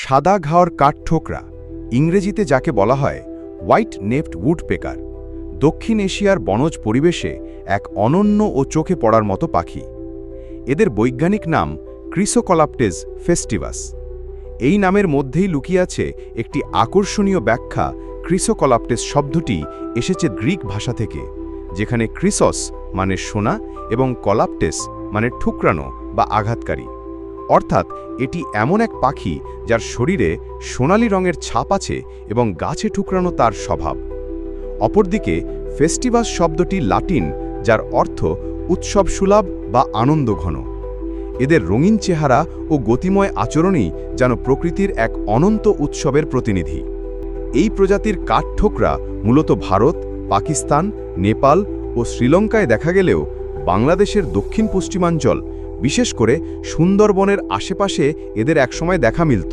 সাদা ঘাওয়ার কাঠঠোকরা ইংরেজিতে যাকে বলা হয় হোয়াইট নেফট উড পেকার দক্ষিণ এশিয়ার বনজ পরিবেশে এক অনন্য ও চোখে পড়ার মতো পাখি। এদের বৈজ্ঞানিক নাম ক্রিসোকলাপটেজ ফেস্টিভাস এই নামের মধ্যেই লুকিয়ে আছে একটি আকর্ষণীয় ব্যাখ্যা ক্রিসোকলাপটেস শব্দটি এসেছে গ্রিক ভাষা থেকে, যেখানে ক্রিসস মানে সোনা এবং কলাপটেস মানে ঠুকরানো বা আঘাতকারী। অর্থাৎ এটি এমন এক পাখি যার শরীরে সোনালি রঙের ছাপ আছে এবং গাছে ঠুকরানো তার স্বভাব। অপরদিকে, ফেস্টিভাস শব্দটি লাটিন, যার অর্থ উৎসব সুলভ বা আনন্দ ঘন। এদের রঙিন চেহারা ও গতিময় আচরণই যেন প্রকৃতির এক অনন্ত উৎসবের প্রতিনিধি। এই প্রজাতির কাঠঠোকরা মূলত ভারত, পাকিস্তান, নেপাল ও শ্রীলঙ্কায় দেখা গেলেও বাংলাদেশের দক্ষিণ পশ্চিমাঞ্চল বিশেষ করে সুন্দরবনের আশেপাশে এদের একসময় দেখা মিলত।